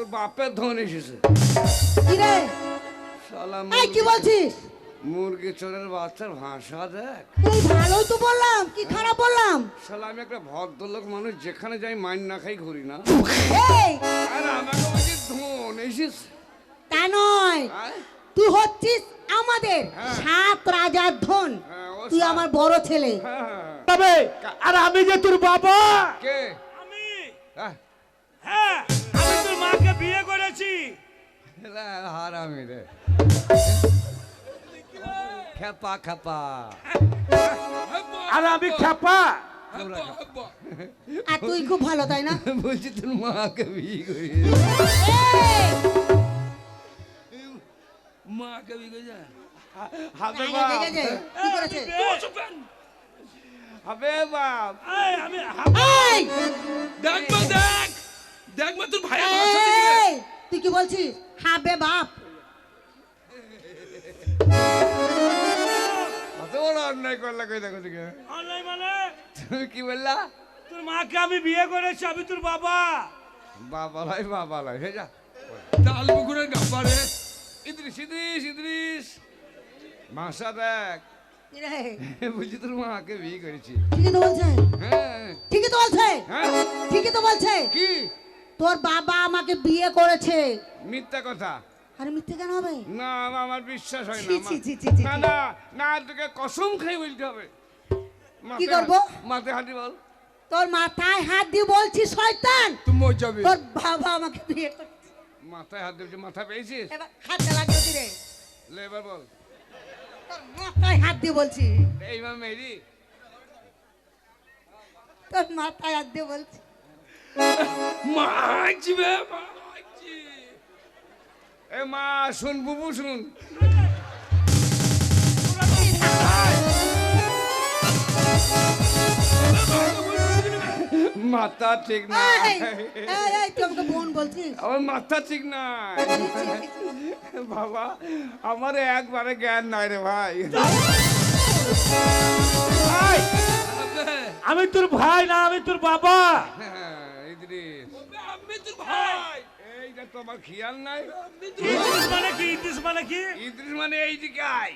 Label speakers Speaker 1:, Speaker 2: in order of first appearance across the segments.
Speaker 1: তোর বাপের ধন এসেছে।
Speaker 2: কি রে?
Speaker 1: শালা
Speaker 2: এই কি বলছিস?
Speaker 1: মুরগি চোরের বাচ্চার ভাষা দেখ।
Speaker 2: এই ভালোই তো বললাম কি খারাপ বললাম?
Speaker 1: শালা আমি একটা ভদ্রলোক মানুষ যেখানে যাই মাইন না খাই ঘুরি না।
Speaker 2: এই!
Speaker 1: আর আমাকে বলছি ধন এসেছিস
Speaker 2: তা নয় তুই হচ্ছিস আমাদের
Speaker 1: হ্যাঁ।
Speaker 2: সাত রাজার ধন।
Speaker 1: হ্যাঁ, ও
Speaker 2: তুই আমার বড় ছেলে।
Speaker 1: হ্যাঁ, হ্যাঁ,
Speaker 3: তবে আর আমি যে তোর বাবা?
Speaker 1: কে?
Speaker 4: আমি?
Speaker 1: হ্যাঁ।
Speaker 4: মাকে বিয়ে করেছি।
Speaker 1: এলা হারামি রে। খেপা খেপা।
Speaker 3: আর আমি খেপা?
Speaker 2: আর তুই খুব ভালো তাই না?
Speaker 1: বলছি তোর মাকে বিয়ে করি মাকে বিয়ে করি
Speaker 3: হবে বাপ।
Speaker 1: বাপ।
Speaker 4: আমি
Speaker 5: দেখ। দেখ মা তোর ভাই
Speaker 2: তুই কি বলছিস? হাবে বাপ।
Speaker 1: কত বড় অন্যায় করলা কই দেখো দিকে
Speaker 4: অনলাইন মানে?
Speaker 1: তুমি কি বললা?
Speaker 4: তোর মাকে আমি বিয়ে করেছি আমি তোর বাবা।
Speaker 1: বাবা লাই বাবা লাই হে যা।
Speaker 5: তাল পুকুরের গাব্বারে
Speaker 1: ইদ্রিস ইদ্রিস ইদ্রিস। মাসা দেখ
Speaker 2: রে?
Speaker 1: বলছি তোর মাকে বিয়ে করেছি।
Speaker 2: ঠিকই তো বলছে।
Speaker 1: হ্যাঁ।
Speaker 2: ঠিকই তো বলছে।
Speaker 1: হ্যাঁ।
Speaker 2: ঠিকই তো বলছে।
Speaker 1: কি?
Speaker 2: তোর বাবা আমাকে বিয়ে করেছে।
Speaker 1: মিথ্যা কথা।
Speaker 2: আরে মিথ্যে কেন হবে?
Speaker 1: না আমার বিশ্বাস হয় না না না না তোকে কসম খাই বলতে হবে। মাথায়
Speaker 2: করব?
Speaker 1: হাত- মাথায় হাঁটি বল।
Speaker 2: তোর মাথায় হাত দিয়ে বলছি শয়তান!
Speaker 5: তুই মজাবে
Speaker 2: তোর বাবা আমাকে বিয়ে করেছে।
Speaker 1: মাথায় হাত মাথা পেয়েছিস?
Speaker 2: এবার লাগিয়ে দি রে
Speaker 1: লে এবার বল।
Speaker 2: তোর মাথায় হাত দিয়ে বলছি।
Speaker 1: এইবার মেরি।
Speaker 2: তোর মাথায় হাত দিয়ে বলছি।
Speaker 5: মাছি বে মাছি
Speaker 1: এ মা শুন বুবু শুন। মাথা ঠিক না। আমার মাথা ঠিক না। বাবা আমার একবারে জ্ঞান নাই রে ভাই।
Speaker 3: ভাই, আমি তোর ভাই না আমি তোর বাবা।
Speaker 1: হ্যাঁ, ইদ্রিস
Speaker 5: ভাই।
Speaker 1: এইটা তোমার খেয়াল নাই?
Speaker 4: ইদ্রিস মানে কি? ইদ্রিস মানে কি?
Speaker 1: ইদ্রিস মানে এইদিকে আয়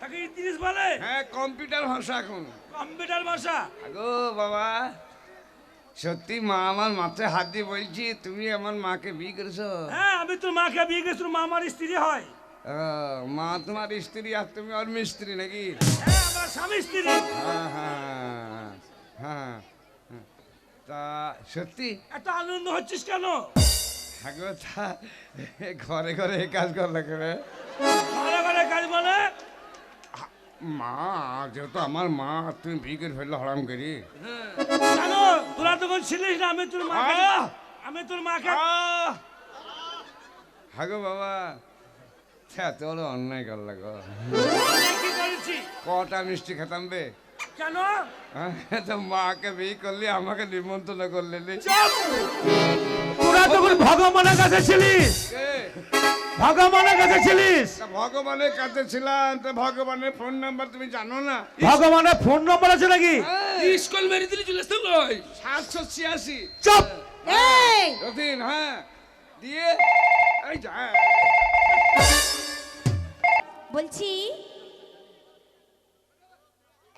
Speaker 4: তাকে ইদ্রিস বলে?
Speaker 1: হ্যাঁ কম্পিউটার ভাষা এখন।
Speaker 4: কম্পিউটার ভাষা?
Speaker 1: আগো বাবা সত্যি মা আমার মাথায় হাত দিয়ে বলছি তুমি আমার মাকে বিয়ে করেছ?
Speaker 4: হ্যাঁ আমি তোর মাকে বিয়ে করেছি মা আমার স্ত্রী হয়।
Speaker 1: মা তোমার স্ত্রী আর তুমি ওর মিস্ত্রি নাকি?
Speaker 4: হ্যাঁ আমরা স্বামী স্ত্রী।
Speaker 1: হ্যাঁ হ্যাঁ হ্যাঁ হ্যাঁ। তা সত্যি?
Speaker 4: এত আনন্দ হচ্ছিস কেন?
Speaker 1: আগো তা ঘরে ঘরে এই কাজ করলে করে
Speaker 4: ঘরে ঘরে কাজ বলে
Speaker 1: মা যেহেতু আমার মা তুমি বিয়ে করে ফেললে হরাম করি।
Speaker 4: কেন? তোরা তখন ছিলিস না আমি তোর
Speaker 1: আহ!
Speaker 4: আমি তোর মাকে
Speaker 1: হাগো বাবা এত বড় অন্যায় করলে গো কটা মিষ্টি খেতাম বে?
Speaker 4: কেন?
Speaker 1: তো মাকে বিয়ে করলি আমাকে নিমন্ত্রণ করলি।
Speaker 3: তোরা তখন ভগবানের কাছে ছিলিস। ভগবানের কাছে ছিলিস।
Speaker 1: ভগবানের কাছে ছিলাম তো ভগবানের ফোন নাম্বার তুমি জানো না?
Speaker 3: ভগবানের ফোন নম্বর আছে নাকি?
Speaker 5: স্কুল মেরে দিলি চলে আসতে লয়
Speaker 1: সাতশো ছিয়াশি।
Speaker 3: চপ।
Speaker 2: এই।
Speaker 1: রতিন হ্যাঁ দিয়ে এই যা।
Speaker 6: বলছি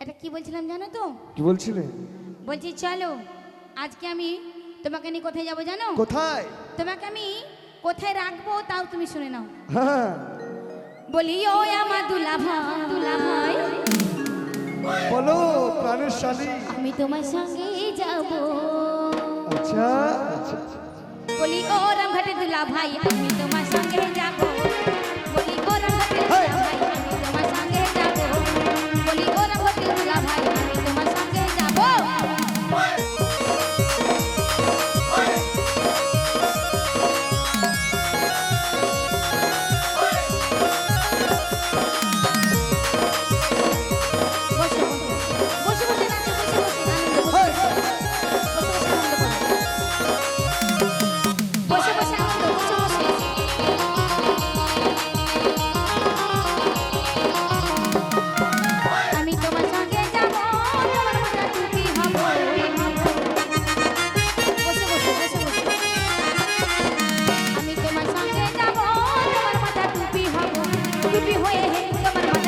Speaker 6: এটা কি বলছিলাম জানো তো?
Speaker 7: কি বলছিলে?
Speaker 6: বলছি চলো আজকে আমি তোমাকে নিয়ে কোথায় যাব জানো?
Speaker 7: কোথায়?
Speaker 6: তোমাকে আমি কোথায় রাখব তাও তুমি শুনে নাও।
Speaker 7: হ্যাঁ।
Speaker 6: বলি ও আমার দুলা ভাই দুলা ভাই
Speaker 7: বলো প্রাণের শালী।
Speaker 6: আমি তোমার সঙ্গে যাব।
Speaker 7: আচ্ছা আচ্ছা
Speaker 6: বলি ও রামঘাটে দুলা ভাই আমি তোমার সঙ্গে যাব। भी हुए हैं कमर